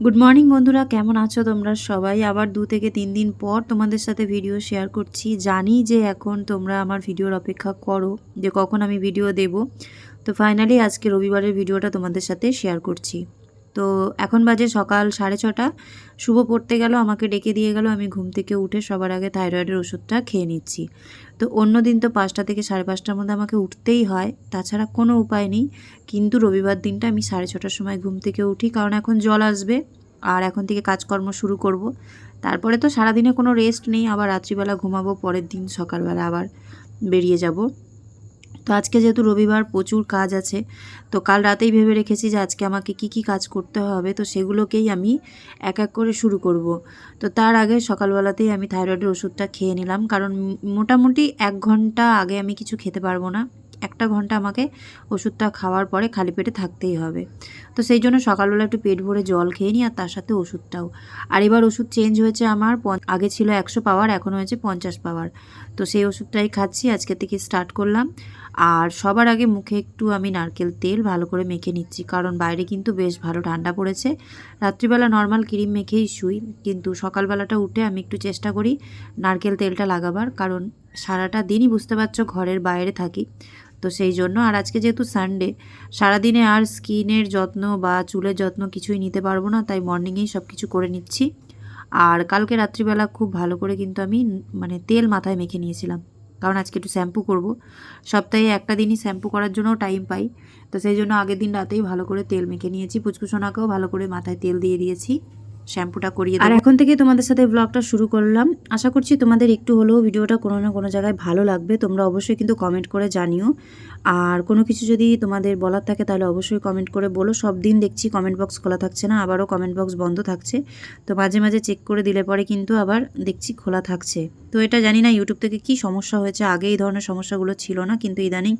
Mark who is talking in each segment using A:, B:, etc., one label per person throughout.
A: Good morning বন্ধুরা। কেমন আছো তোমরা সবাই? আবার দু থেকে তিন দিন পর তোমাদের সাথে ভিডিও শেয়ার করছি। জানি যে এখন তোমরা আমার ভিডিওর অপেক্ষা করো যে কখন আমি ভিডিও দেব। তো ফাইনালি আজকে রবিবারের ভিডিওটা তোমাদের সাথে শেয়ার করছি। তো এখন বাজে সকাল সাড়ে ছটা। শুভ পড়তে গেল, আমাকে ডেকে দিয়ে গেল, আমি ঘুম থেকে উঠে সবার আগে থাইরয়েডের ওষুধটা খেয়ে নিচ্ছি। তো অন্য দিন তো পাঁচটা থেকে সাড়ে পাঁচটার মধ্যে আমাকে উঠতেই হয়, তাছাড়া কোনো উপায় নেই। কিন্তু রবিবার দিনটা আমি সাড়ে ছটার সময় ঘুম থেকে উঠি, কারণ এখন জল আসবে, আর এখন থেকে কাজকর্ম শুরু করব। তারপরে তো সারাদিনে কোনো রেস্ট নেই, আবার রাত্রিবেলা ঘুমাবো, পরের দিন সকালবেলা আবার বেরিয়ে যাব। তো আজকে যেহেতু রবিবার প্রচুর কাজ আছে, তো কাল রাতেই ভেবে রেখেছি যে আজকে আমাকে কি কি কাজ করতে হবে, তো সেগুলোকেই আমি এক এক করে শুরু করব। তো তার আগে সকালবেলাতেই আমি থাইরয়েডের ওষুধটা খেয়ে নিলাম, কারণ মোটামুটি এক ঘণ্টা আগে আমি কিছু খেতে পারব না। একটা ঘণ্টা আমাকে ওষুধটা খাওয়ার পরে খালি পেটে থাকতেই হবে। তো সেই জন্য সকালবেলা একটু পেট ভরে জল খেয়ে নিই আর তার সাথে ওষুধটাও। আর এবার ওষুধ চেঞ্জ হয়েছে আমার আগে ছিল একশো পাওয়ার, এখন হয়েছে পঞ্চাশ পাওয়ার। তো সেই ওষুধটাই খাচ্ছি, আজকে থেকে স্টার্ট করলাম। আর সবার আগে মুখে একটু আমি নারকেল তেল ভালো করে মেখে নিচ্ছি, কারণ বাইরে কিন্তু বেশ ভালো ঠান্ডা পড়েছে। রাত্রিবেলা নর্মাল ক্রিম মেখেই শুই, কিন্তু সকালবেলাটা উঠে আমি একটু চেষ্টা করি নারকেল তেলটা লাগাবার, কারণ সারাটা দিনই বুঝতে পারছ ঘরের বাইরে থাকি। তো সেই জন্য, আর আজকে যেহেতু সানডে সারাদিনে আর স্কিনের যত্ন বা চুলের যত্ন কিছুই নিতে পারব না, তাই মর্নিংয়েই সব কিছু করে নিচ্ছি। আর কালকে রাত্রিবেলা খুব ভালো করে কিন্তু আমি মানে তেল মাথায় মেখে নিয়েছিলাম। কারণ আজকে একটু শ্যাম্পু করব। সপ্তাহে একটা দিনই শ্যাম্পু করার জন্য টাইম পাই। তো সেই জন্য আগের দিন রাতেই ভালো করে তেল মেখে নিয়েছি। ফুচকুসোনাকেও ভালো করে মাথায় তেল দিয়ে দিয়েছি। শ্যাম্পুটা করিয়ে আর এখন থেকে তোমাদের সাথে ব্লগটা শুরু করলাম। আশা করছি তোমাদের একটু হলেও ভিডিওটা কোনো না কোনো জায়গায় ভালো লাগবে। তোমরা অবশ্যই কিন্তু কমেন্ট করে জানিও। আর কোনো কিছু যদি তোমাদের বলার থাকে তাহলে অবশ্যই কমেন্ট করে বলো। সব দিন দেখছি কমেন্ট বক্স খোলা থাকছে না আবারও কমেন্ট বক্স বন্ধ থাকছে। তো মাঝে মাঝে চেক করে দিলে পরে কিন্তু আবার দেখছি খোলা থাকছে। তো এটা জানি না ইউটিউব থেকে কি সমস্যা হয়েছে। আগে এই ধরনের সমস্যাগুলো ছিল না কিন্তু ইদানিং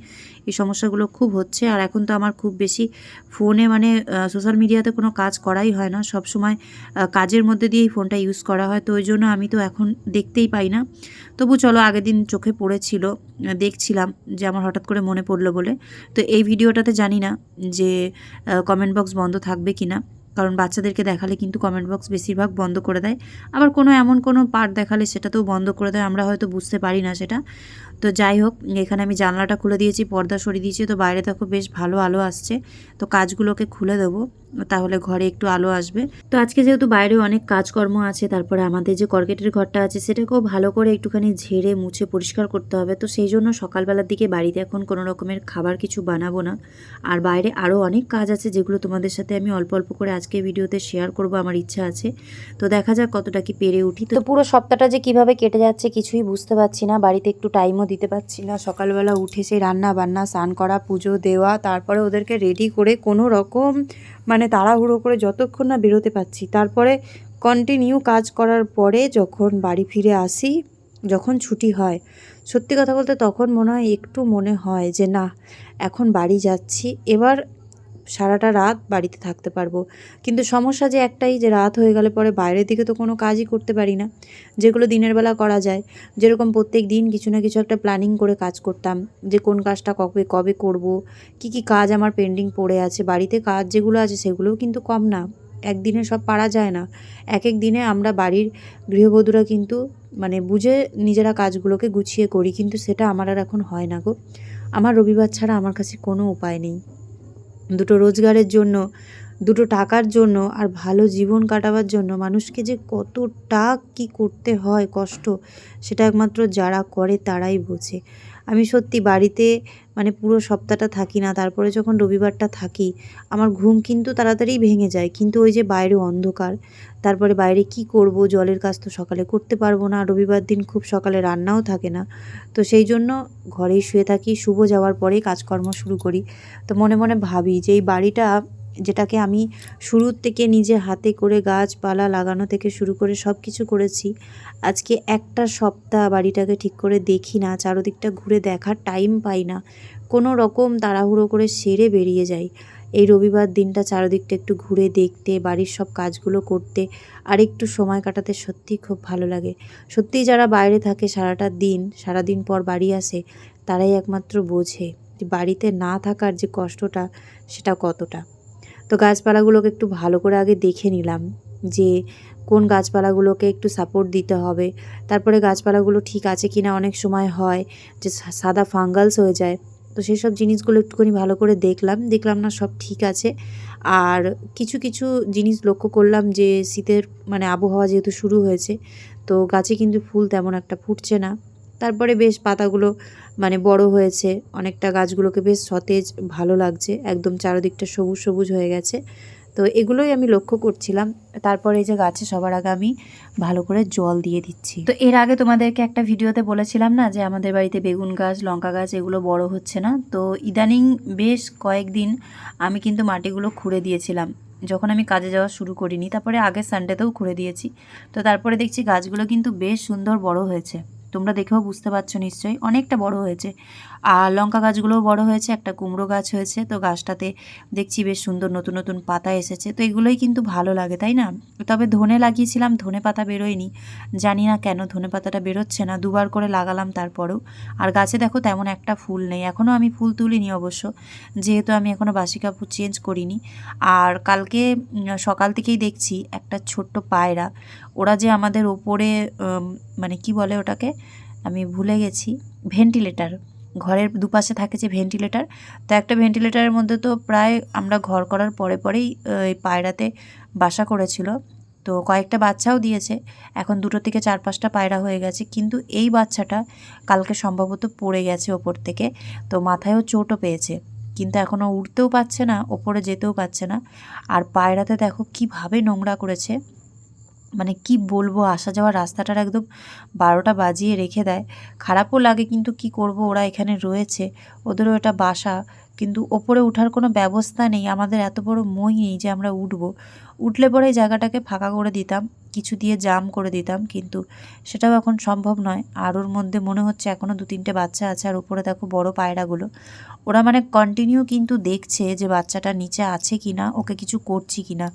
A: এই সমস্যাগুলো খুব হচ্ছে। আর এখন তো আমার খুব বেশি ফোনে মানে সোশ্যাল মিডিয়াতে কোনো কাজ করাই হয় না। সব সময় কাজের মধ্যে দিয়ে এই ফোনটা ইউজ করা হয়, তো ওই জন্য আমি তো এখন দেখতেই পাই না। তবু চলো আগের দিন চোখে পড়েছিল দেখছিলাম যে আমার হঠাৎ করে মনে পড়ল বলে। তো এই ভিডিওটাতে জানি না যে কমেন্ট বক্স বন্ধ থাকবে কি না কারণ বাচ্চাদেরকে দেখালে কিন্তু কমেন্ট বক্স বেশিরভাগ বন্ধ করে দেয়। আবার কোনো এমন কোনো পার্ট দেখালে সেটাতেও বন্ধ করে দেয়, আমরা হয়তো বুঝতে পারি না সেটা। তো যাই হোক, এখানে আমি জানলাটা খুলে দিয়েছি, পর্দা সরিয়ে দিয়েছি, তো বাইরে দেখো বেশ ভালো আলো আসছে। তো কাজগুলোকে খুলে দেবো, তাহলে ঘরে একটু আলো আসবে। তো আজকে যেহেতু বাইরে অনেক কাজকর্ম আছে, তারপরে আমাদের যে কর্কেটের ঘরটা আছে, সেটাকেও ভালো করে একটুখানি ঝেড়ে মুছে পরিষ্কার করতে হবে। তো সেই জন্য সকালবেলার দিকে বাড়িতে এখন কোনো রকমের খাবার কিছু বানাবো না। আর বাইরে আরও অনেক কাজ আছে, যেগুলো তোমাদের সাথে আমি অল্প অল্প করে আজকে ভিডিওতে শেয়ার করব, আমার ইচ্ছা আছে। তো দেখা যাক কতটা কি পেরে উঠি। তো পুরো সপ্তাহটা যে কীভাবে কেটে যাচ্ছে কিছুই বুঝতে পারছি না। বাড়িতে একটু টাইমও দিতে পারছি না। সকালবেলা উঠে সেই রান্না বান্না, স্নান করা, পুজো দেওয়া, তারপরে ওদেরকে রেডি করে কোনো রকম মানে তাড়াহুড়ো করে যতক্ষণ না বেরোতে পারছি। তারপরে কন্টিনিউ কাজ করার পরে যখন বাড়ি ফিরে আসি, যখন ছুটি হয়, সত্যি কথা বলতে তখন মনে হয় একটু মনে হয় যে, না, এখন বাড়ি যাচ্ছি। এবার সারাটা রাত বাড়িতে থাকতে পারব। কিন্তু সমস্যা যে একটাই যে রাত হয়ে গেলে পরে বাইরের দিকে তো কোনো কাজই করতে পারি না। যেগুলো দিনের বেলা করা যায়। যেরকম প্রত্যেক দিন কিছু না কিছু একটা প্ল্যানিং করে কাজ করতাম। যে কোন কাজটা কবে কবে করব, কি কি কাজ আমার পেন্ডিং পড়ে আছে, বাড়িতে কাজ যেগুলো আছে সেগুলোও কিন্তু কম না। একদিনে সব পারা যায় না। এক এক দিনে আমরা বাড়ির গৃহবধূরা কিন্তু মানে বুঝে নিজেরা কাজগুলোকে গুছিয়ে করি। কিন্তু সেটা আমার আর এখন হয় না গো। আমার রবিবার ছাড়া আমার কাছে কোনো উপায় নেই। দুটো রোজগারের জন্য, দুটো টাকার জন্য আর ভালো জীবন কাটাবার জন্য মানুষকে যে কতটা কি করতে হয় কষ্ট, সেটা একমাত্র যারা করে তারাই বোঝে। আমি সত্যি বাড়িতে মানে পুরো সপ্তাহটা থাকি না, তারপরে যখন রবিবারটা থাকি, আমার ঘুম কিন্তু তাড়াতাড়ি ভেঙে যায়। কিন্তু ওই যে বাইরে অন্ধকার, তারপরে বাইরে কি করব, জলের কাজ তো সকালে করতে পারব না, রবিবার দিন খুব সকালে রান্নাও থাকে না। তো সেই জন্য ঘরেই শুয়ে থাকি, শুভ যাওয়ার পরেই কাজকর্ম শুরু করি। তো মনে মনে ভাবি যে এই বাড়িটা যেটাকে আমি শুরুর থেকে নিজে হাতে করে গাছপালা লাগানো থেকে শুরু করে সব কিছু করেছি। আজকে একটা সপ্তাহ বাড়িটাকে ঠিক করে দেখি না, চারোদিকটা ঘুরে দেখার টাইম পাই না। কোনো রকম তাড়াহুড়ো করে সেরে বেরিয়ে যাই। এই রবিবার দিনটা চারোদিকটা একটু ঘুরে দেখতে, বাড়ির সব কাজগুলো করতে, আর একটু সময় কাটাতে সত্যিই খুব ভালো লাগে। সত্যিই যারা বাইরে থাকে সারাটা দিন, সারাদিন পর বাড়ি আসে, তারাই একমাত্র বোঝে যে বাড়িতে না থাকার যে কষ্টটা, সেটা কতটা। তো গাছপালাগুলোকে একটু ভালো করে আগে দেখে নিলাম যে কোন গাছপালাগুলোকে একটু সাপোর্ট দিতে হবে। তারপরে গাছপালাগুলো ঠিক আছে কি না অনেক সময় হয় যে সাদা ফাঙ্গালস হয়ে যায়। তো সেই সব জিনিসগুলো একটুখানি ভালো করে দেখলাম দেখলাম না সব ঠিক আছে। আর কিছু কিছু জিনিস লক্ষ্য করলাম যে শীতের মানে আবহাওয়া যেহেতু শুরু হয়েছে, তো গাছে কিন্তু ফুল তেমন একটা ফুটছে না। তারপরে বেশ পাতাগুলো মানে বড় হয়েছে। অনেকটা গাছগুলোকে বেশ সতেজ, ভালো লাগছে। একদম চারিদিকটা সবুজ সবুজ হয়ে গেছে। তো এগুলোই আমি লক্ষ্য করছিলাম। তারপরে এই যে গাছে সবার আগে আমি ভালো করে জল দিয়ে দিচ্ছি। তো এর আগে তোমাদেরকে একটা ভিডিওতে বলেছিলাম না যে আমাদের বাড়িতে বেগুন গাছ, লঙ্কা গাছ এগুলো বড় হচ্ছে না? তো ইদানিং বেশ কয়েকদিন আমি কিন্তু মাটিগুলো খুঁড়ে দিয়েছিলাম। যখন আমি কাজে যাওয়া শুরু করিনি, তারপরে আগের সানডেতেও খুঁড়ে দিয়েছি। তো তারপরে দেখছি গাছগুলো কিন্তু বেশ সুন্দর বড় হয়েছে। তোমরা দেখেও বুঝতে পারছ নিশ্চয়ই অনেকটা বড় হয়েছে। আর লঙ্কা গাছগুলোও বড় হয়েছে, একটা কুমড়ো গাছ হয়েছে। তো গাছটাতে দেখছি বেশ সুন্দর নতুন নতুন পাতা এসেছে। তো এগুলোই কিন্তু ভালো লাগে, তাই না? তবে ধনে লাগিয়েছিলাম, ধনে পাতা বেরোয়নি। জানি না কেন ধনে পাতাটা বেরোচ্ছে না, দুবার করে লাগালাম তারপরেও। আর গাছে দেখো তেমন একটা ফুল নেই এখনও আমি ফুল তুলিনি অবশ্য। যেহেতু আমি এখনও বাসি কাপড় চেঞ্জ করিনি। আর কালকে সকাল থেকেই দেখছি একটা ছোট্ট পায়রা। ওরা যে আমাদের ওপরে মানে কি বলে ওটাকে? আমি ভুলে গেছি, ভেন্টিলেটার। ঘরের দুপাশে থাকে যে ভেন্টিলেটার তো একটা ভেন্টিলেটারের মধ্যে তো প্রায় আমরা ঘর করার পরে পরেই এই পায়রাতে বাসা করেছিল। তো কয়েকটা বাচ্চাও দিয়েছে। এখন দুটো থেকে চার পাঁচটা পায়রা হয়ে গেছে। কিন্তু এই বাচ্চাটা কালকে সম্ভবত পড়ে গেছে ওপর থেকে। তো মাথায়ও চোটও পেয়েছে। কিন্তু এখনও উঠতেও পারছে না, ওপরে যেতেও পারছে না। আর পায়রাতে দেখো কীভাবে নোংরা করেছে। মানে কি বলব, আসা যাওয়ার রাস্তাটার একদম বারোটা বাজিয়ে রেখে দেয়। খারাপও লাগে কিন্তু কি করব, ওরা এখানে রয়েছে, ওদেরও এটা বাসা। কিন্তু ওপরে ওঠার কোনো ব্যবস্থা নেই, আমাদের এত বড় মই নেই যে আমরা উঠবো। উঠলে পরে জায়গাটাকে ফাঁকা করে দিতাম, কিছু দিয়ে জাম করে দিতাম, কিন্তু সেটাও এখন সম্ভব নয়। আর ওর মধ্যে মনে হচ্ছে এখনও দু তিনটে বাচ্চা আছে, আর উপরে দেখো বড় পায়রাগুলো। ওরা মানে কন্টিনিউ কিন্তু দেখছে যে বাচ্চাটা নিচে আছে কি না ওকে কিছু করছি কি না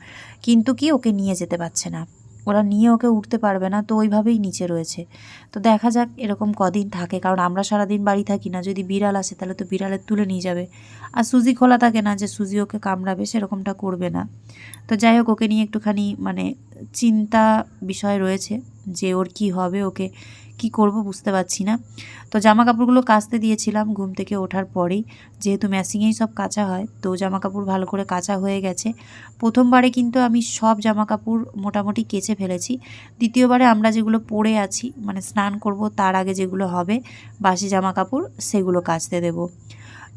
A: কিন্তু কি ওকে নিয়ে যেতে পারছে না। ওরা নিয়ে ওকে উঠতে পারবে না, তো ওইভাবেই নিচে রয়েছে। তো দেখা যাক এরকম কদিন থাকে, কারণ আমরা সারাদিন বাড়ি থাকি না, যদি বিড়াল আসে তাহলে তো বিড়ালের তুলে নিয়ে যাবে। আর সুজি খোলা থাকে না যে সুজি ওকে কামড়াবে, সেরকমটা করবে না। তো যাই হোক, ওকে নিয়ে একটুখানি মানে চিন্তা বিষয় রয়েছে যে ওর কি হবে, ওকে কি করব বুঝতে পারছি না। তো জামা কাপড়গুলো কাচতে দিয়েছিলাম ঘুম থেকে ওঠার পরেই। যেহেতু ম্যাসিংয়েই সব কাঁচা হয়, তো জামা কাপড় ভালো করে কাঁচা হয়ে গেছে। প্রথমবারে কিন্তু আমি সব জামা কাপড় মোটামুটি কেচে ফেলেছি। দ্বিতীয়বারে আমরা যেগুলো পরে আছি মানে স্নান করব, তার আগে যেগুলো হবে, বাসি জামা কাপড় সেগুলো কাচতে দেবো।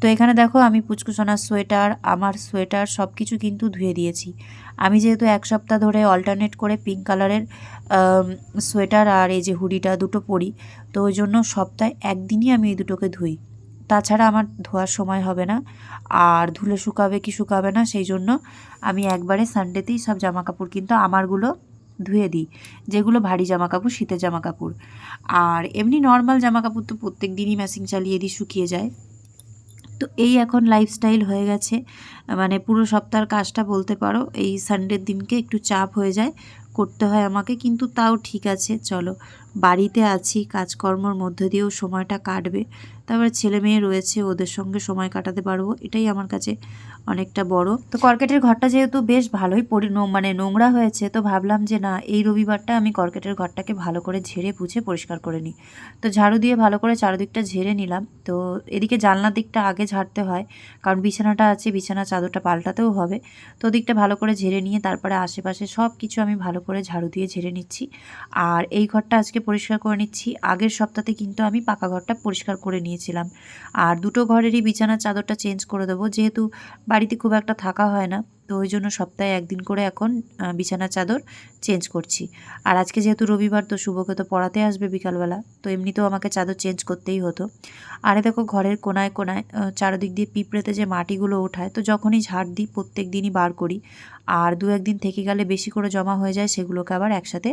A: তো এখানে দেখো আমি পুচকুসোনার সোয়েটার, আমার সোয়েটার সব কিছু কিন্তু ধুয়ে দিয়েছি। আমি যেহেতু এক সপ্তাহ ধরে অল্টারনেট করে পিঙ্ক কালারের সোয়েটার আর এই যে হুডিটা দুটো পরি, তো ওই জন্য সপ্তাহে একদিনই আমি এই দুটোকে ধুই। তাছাড়া আমার ধোয়ার সময় হবে না, আর ধুলে শুকাবে কি শুকাবে না সেই জন্য আমি একবারে সানডেতেই সব জামা কাপড় কিন্তু আমারগুলো ধুয়ে দিই, যেগুলো ভারী জামা কাপড় শীতের জামা কাপড় আর এমনি নর্মাল জামা কাপড় তো প্রত্যেক দিনই ম্যাচিং চালিয়ে দিই, শুকিয়ে যায়। তো এই এখন লাইফস্টাইল হয়ে গেছে। মানে পুরো সপ্তাহের কাজটা বলতে পারো, এই সানডের দিনকে একটু চাপ হয়ে যায়, করতে হয় আমাকে, কিন্তু তাও ঠিক আছে, চলো। বাড়িতে আছি, কাজকর্মর মধ্যে দিয়েও সময়টা কাটবে। তারপরে ছেলে মেয়ে রয়েছে, ওদের সঙ্গে সময় কাটাতে পারব। এটাই আমার কাছে অনেকটা বড়। তো কর্কেটের ঘরটা যেহেতু বেশ ভালোই পরি মানে নোংরা হয়েছে, তো ভাবলাম যে না, এই রবিবারটা আমি কর্কেটের ঘরটাকে ভালো করে ঝেড়ে পুছে পরিষ্কার করে নিই। তো ঝাড়ু দিয়ে ভালো করে চারদিকটা ঝেড়ে নিলাম। তো এদিকে জানলার দিকটা আগে ঝাড়তে হয়, কারণ বিছানাটা আছে বিছানা চাদরটা পাল্টাতেও হবে। তো ওদিকটা ভালো করে ঝেড়ে নিয়ে তারপরে আশেপাশে সব কিছু আমি ভালো করে ঝাড়ু দিয়ে ঝেড়ে নিচ্ছি। আর এই ঘরটা আজকে পরিষ্কার করে নিচ্ছি। আগের সপ্তাহে কিন্তু আমি পাকা ঘরটা পরিষ্কার করে নিয়েছিলাম। আর দুটো ঘরেরই বিছানার চাদরটা চেঞ্জ করে দেবো। যেহেতু বাড়িতে খুব একটা থাকা হয় না, তো ওই জন্য সপ্তাহে একদিন করে এখন বিছানার চাদর চেঞ্জ করছি। আর আজকে যেহেতু রবিবার, তো শুভকে তো পড়াতে আসবে বিকালবেলা, তো এমনিতেও আমাকে চাদর চেঞ্জ করতেই হতো। আরে দেখো, ঘরের কোনায় কোনায় চারদিক দিয়ে পিঁপড়েতে যে মাটিগুলো ওঠায়, তো যখনই ঝাড় দিই, প্রত্যেক দিনই বার করি। আর দু একদিন থেকে গেলে বেশি করে জমা হয়ে যায়, সেগুলোকে আবার একসাথে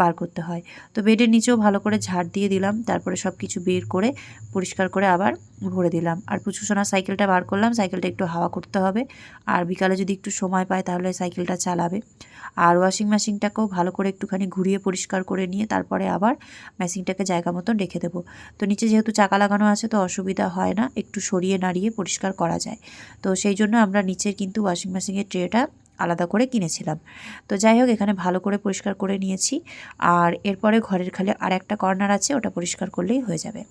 A: বার করতে হয়। তো বেডের নিচেও ভালো করে ঝাড় দিয়ে দিলাম, তারপরে সব কিছু বের করে পরিষ্কার করে আবার ভরে দিলাম। আর পুচু সোনার সাইকেলটা বার করলাম, সাইকেলটা একটু হাওয়া করতে হবে। আর বিকালে যদি একটু সময় পায় তাহলে সাইকেলটা চালাবে। আর ওয়াশিং মেশিনটাকেও ভালো করে একটুখানি ঘুরিয়ে পরিষ্কার করে নিয়ে তারপরে আবার মেশিনটাকে জায়গা মতন রেখে দেবো। তো নিচে যেহেতু চাকা লাগানো আছে তো অসুবিধা হয় না, একটু সরিয়ে নাড়িয়ে পরিষ্কার করা যায়। তো সেই জন্য আমরা নিচের কিন্তু ওয়াশিং মেশিনের ট্রেটা আলাদা করে কিনেছিলাম। তো যাই হোক, এখানে ভালো করে পরিষ্কার করে নিয়েছি। আর এরপরে ঘরের খালে আর একটা কর্নার আছে, ওটা পরিষ্কার করলেই হয়ে যাবে।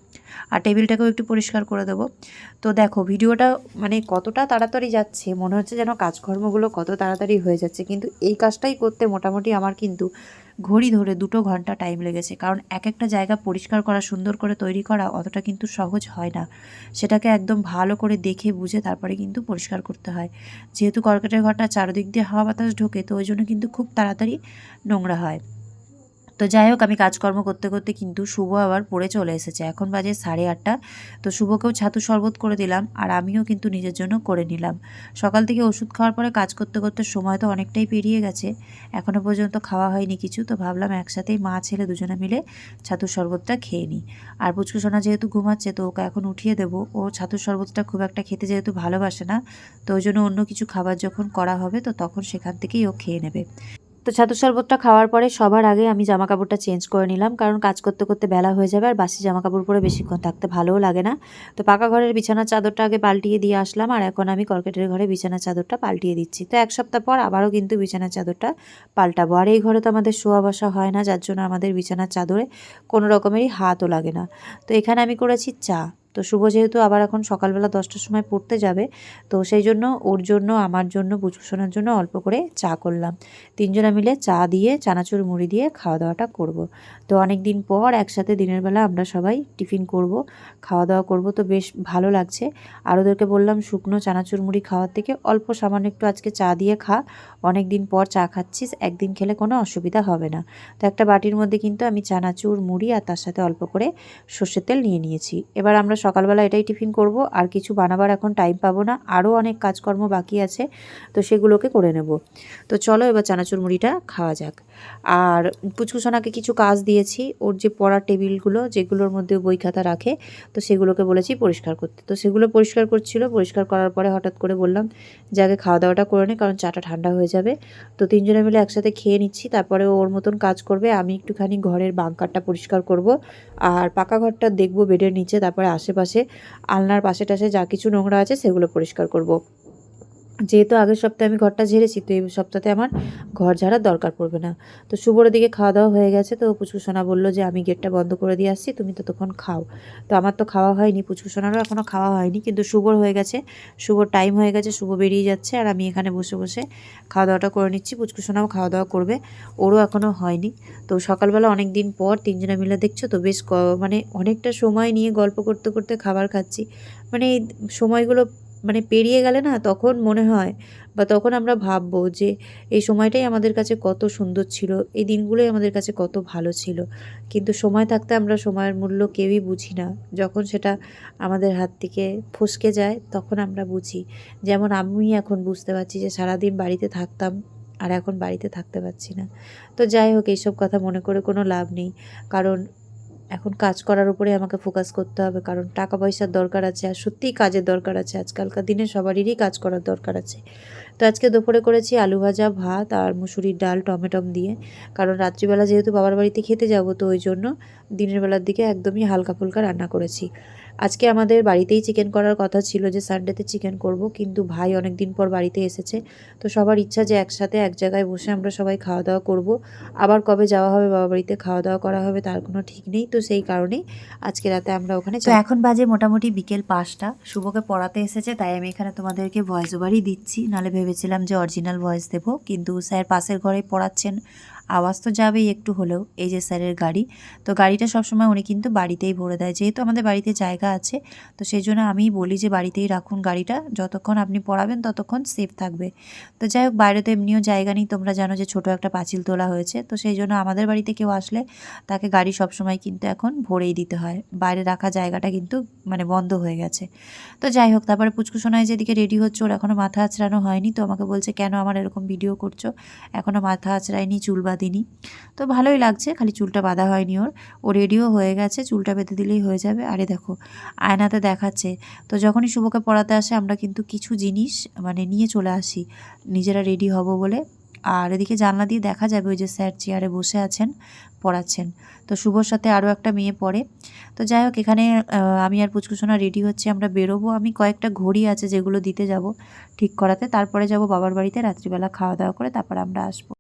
A: আর টেবিলটাকেও একটু পরিষ্কার করে দেবো। তো দেখো, ভিডিওটা মানে কতটা তাড়াতাড়ি যাচ্ছে, মনে হচ্ছে যেন কাজকর্মগুলো কত তাড়াতাড়ি হয়ে যাচ্ছে, কিন্তু এই কাজটাই করতে মোটামুটি আমার কিন্তু ঘড়ি ধরে দুটো ঘণ্টা টাইম লেগেছে। কারণ এক একটা জায়গা পরিষ্কার করা, সুন্দর করে তৈরি করা অতটা কিন্তু সহজ হয় না। সেটাকে একদম ভালো করে দেখে বুঝে তারপরে কিন্তু পরিষ্কার করতে হয়। যেহেতু কর্কেটের ঘরটা চারদিক দিয়ে হাওয়া বাতাস ঢোকে, তো ওই জন্য কিন্তু খুব তাড়াতাড়ি নোংরা হয়। তো যাই হোক, আমি কাজকর্ম করতে করতে কিন্তু শুভ আবার পড়ে চলে এসেছে। এখন বাজে সাড়ে আটটা। তো শুভকেও ছাতু শরবত করে দিলাম আর আমিও কিন্তু নিজের জন্য করে নিলাম। সকাল থেকে ওষুধ খাওয়ার পরে কাজ করতে করতে সময় তো অনেকটাই পেরিয়ে গেছে। এখনও পর্যন্ত খাওয়া হয়নি কিছু, তো ভাবলাম একসাথেই মা ছেলে দুজনে মিলে ছাতুর শরবতটা খেয়ে নিই। আর পুচকু সোনা যেহেতু ঘুমাচ্ছে, তো ওকে এখন উঠিয়ে দেবো। ও ছাতুর শরবতটা খুব একটা খেতে যেহেতু ভালোবাসে না, তো ওই জন্য অন্য কিছু খাবার যখন করা হবে, তো তখন সেখান থেকেই ও খেয়ে নেবে। তো ছাতুর শরবতটা খাওয়ার পরে সবার আগে আমি জামা কাপড়টা চেঞ্জ করে নিলাম, কারণ কাজ করতে করতে বেলা হয়ে যাবে আর বাসি জামা কাপড় পরে বেশিক্ষণ থাকতে ভালোও লাগে না। তো পাকা ঘরের বিছানার চাদরটা আগে পাল্টিয়ে দিয়ে আসলাম আর এখন আমি কর্কেটের ঘরে বিছানার চাদরটা পাল্টিয়ে দিচ্ছি। তো এক সপ্তাহ পর আবারও কিন্তু বিছানার চাদরটা পাল্টাবো। আর এই ঘরে তো আমাদের শোয়া বসা হয় না, যার জন্য আমাদের বিছানার চাদরে কোনো রকমেরই হাতও লাগে না। তো এখানে আমি করেছি চা। তো শুভ যেহেতু আবার এখন সকালবেলা দশটার সময় পড়তে যাবে, তো সেই জন্য ওর জন্য, আমার জন্য, বুঝুশোনার জন্য অল্প করে চা করলাম। তিনজনে মিলে চা দিয়ে, চানাচুর মুড়ি দিয়ে খাওয়া দাওয়াটা করব। তো অনেক দিন পর একসাথে দিনের বেলা আমরা সবাই টিফিন করব, খাওয়া দাওয়া করব, তো বেশ ভালো লাগছে। আর ওদেরকে বললাম, শুকনো চানাচুর মুড়ি খাওয়ার থেকে অল্প সামান্য একটু আজকে চা দিয়ে খা। অনেক দিন পর চা খাচ্ছিস, একদিন খেলে কোনো অসুবিধা হবে না। তো একটা বাটির মধ্যে কিন্তু আমি চানাচুর মুড়ি আর তার সাথে অল্প করে সর্ষের তেল নিয়ে নিয়েছি। এবার আমরা সকালবেলা এটাই টিফিন করব। আর কিছু বানাবার এখন টাইম পাবো না। আরও অনেক কাজকর্ম বাকি আছে। তো সেগুলোকে করে নেব। তো চলো এবার চানাচুর মুড়িটা খাওয়া যাক। আর পুচকুসোনাকে কিছু কাজ দিয়েছি। ওর যে পড়ার টেবিলগুলো, যেগুলোর মধ্যে বই খাতা রাখে, তো সেগুলোকে বলেছি পরিষ্কার করতে। তো সেগুলো পরিষ্কার করছিল। পরিষ্কার করার পরে হঠাৎ করে বললাম যে আগে খাওয়া দাওয়াটা করে নে, কারণ চাটা ঠান্ডা হয়ে যাবে। তো তিনজনে মিলে একসাথে খেয়ে নিচ্ছি। তারপরে ওর মতন কাজ করবে। আমি একটুখানি ঘরের বাঙ্কারটা পরিষ্কার করব। আর পাকা ঘরটা দেখব বেডের নিচে। তারপরে আশেপাশে আলনার পাশে টাশে যা কিছু নোংরা আছে সেগুলো পরিষ্কার করব। যেহেতু আগের সপ্তাহে আমি ঘরটা ঝেড়েছি, তো এই সপ্তাহে আমার ঘর ঝাড়ার দরকার পড়বে না। তো শুভর দিকে খাওয়া দাওয়া হয়ে গেছে, তো পুচকু সোনা বলল যে, আমি গেটটা বন্ধ করে দিয়ে আসছি, তুমি ততক্ষণ খাও। তো আমার তো খাওয়া হয়নি, পুচকু সোনারও এখনও খাওয়া হয়নি, কিন্তু শুভর হয়ে গেছে। শুভর টাইম হয়ে গেছে, শুভ বেরিয়ে যাচ্ছে, আর আমি এখানে বসে বসে খাওয়া দাওয়াটা করে নিচ্ছি, পুচকু সোনাও খাওয়া দাওয়া করবে, ওরও এখনও হয়নি। তো সকালবেলা অনেক দিন পর তিনজনে মিলে দেখছ, তো বেশ মানে অনেকটা সময় নিয়ে গল্প করতে করতে খাবার খাচ্ছি। মানে এই সময়গুলো মানে পেরিয়ে গেলে না তখন মনে হয় বা তখন আমরা ভাববো যে এই সময়টাই আমাদের কাছে কত সুন্দর ছিল, এই দিনগুলোই আমাদের কাছে কত ভালো ছিল। কিন্তু সময় থাকতে আমরা সময়ের মূল্য কেউই বুঝি না। যখন সেটা আমাদের হাত থেকে ফসকে যায় তখন আমরা বুঝি। যেমন আমি এখন বুঝতে পারছি যে সারাদিন বাড়িতে থাকতাম আর এখন বাড়িতে থাকতে পারছি না। তো যাই হোক, এইসব কথা মনে করে কোনো লাভ নেই। কারণ এখন কাজ করার উপরে আমাকে ফোকাস করতে হবে, কারণ টাকা পয়সার দরকার আছে আর সত্যিই কাজের দরকার আছে। আজকালকার দিনে সবারই কাজ করার দরকার আছে। তো আজকে দুপুরে করেছি আলু ভাজা ভাত আর মুসুরির ডাল টমেটম দিয়ে। কারণ রাত্রিবেলা যেহেতু বাবার বাড়িতে খেতে যাব তো ওই জন্য দিনের বেলার দিকে একদমই হালকা ফুলকা রান্না করেছি। আজকে আমাদের বাড়িতেই চিকেন করার কথা ছিল যে সানডেতে চিকেন করব কিন্তু ভাই অনেক দিন পর বাড়িতে এসেছে। তো সবার ইচ্ছা যে একসাথে এক জায়গায় বসে আমরা সবাই খাওয়া দাওয়া করব। আবার কবে যাওয়া হবে বাবা বাড়িতে খাওয়া দাওয়া করা হবে তার কোনো ঠিক নেই। তো সেই কারণেই আজকে রাতে আমরা ওখানে তো এখন বাজে মোটামুটি বিকেল পাঁচটা। শুভকে পড়াতে এসেছে তাই আমি এখানে তোমাদেরকে ভয়েস ওভারই দিচ্ছি। নাহলে ভেবেছিলাম যে অরিজিনাল ভয়েস দেব কিন্তু স্যার পাশের ঘরে পড়াচ্ছেন। আওয়াজ তো যাবেই একটু হলেও, এই যে স্যারের গাড়ি। তো গাড়িটা সবসময় উনি কিন্তু বাড়িতেই ভরে দেয়। যেহেতু আমাদের বাড়িতে জায়গা আছে, তো সেই জন্য আমিই বলি যে বাড়িতেই রাখুন গাড়িটা। যতক্ষণ আপনি পড়াবেন ততক্ষণ সেফ থাকবে। তো যাই হোক, বাইরে তো এমনিও জায়গা নেই। তোমরা জানো যে ছোট একটা পাঁচিল তোলা হয়েছে। তো সেই জন্য আমাদের বাড়িতে কেউ আসলে তাকে গাড়ি সবসময় কিন্তু এখন ভরেই দিতে হয়। বাইরে রাখা জায়গাটা কিন্তু মানে বন্ধ হয়ে গেছে। তো যাই হোক, তারপরে পুচকু সোনায় যেদিকে রেডি হচ্ছে, ওর এখনও মাথা আঁচড়ানো হয়নি। তো আমাকে বলছে, কেন আমার এরকম ভিডিও করছ? এখনও মাথা আঁচড়ায়নি চুল বাঁধিনি তো ভালোই লাগছে, খালি চুলটা বাঁধা হয়নি ওর। ও রেডিও হয়ে গেছে, চুলটা বেঁধে দিলেই হয়ে যাবে। আরে দেখো, আয়নাতে দেখাচ্ছে। তো যখনই শুভকে পড়াতে আসে, আমরা কিন্তু কিছু জিনিস মানে নিয়ে চলে আসি। নিজেরা রেডি হব বলে। আর এদিকে জানলা দিয়ে দেখা যাবে ওই যে স্যার চেয়ারে বসে আছেন, পড়াচ্ছেন। তো শুভর সাথে আরও একটা মেয়ে পড়ে। তো যাই হোক, এখানে আমি আর পুচকুসোনা রেডি হচ্ছে, আমরা বেরোবো। আমি কয়েকটা ঘড়ি আছে যেগুলো দিতে যাব ঠিক করাতে। তারপরে যাব বাবার বাড়িতে, রাত্রিবেলা খাওয়া দাওয়া করে, তারপর আমরা আসব।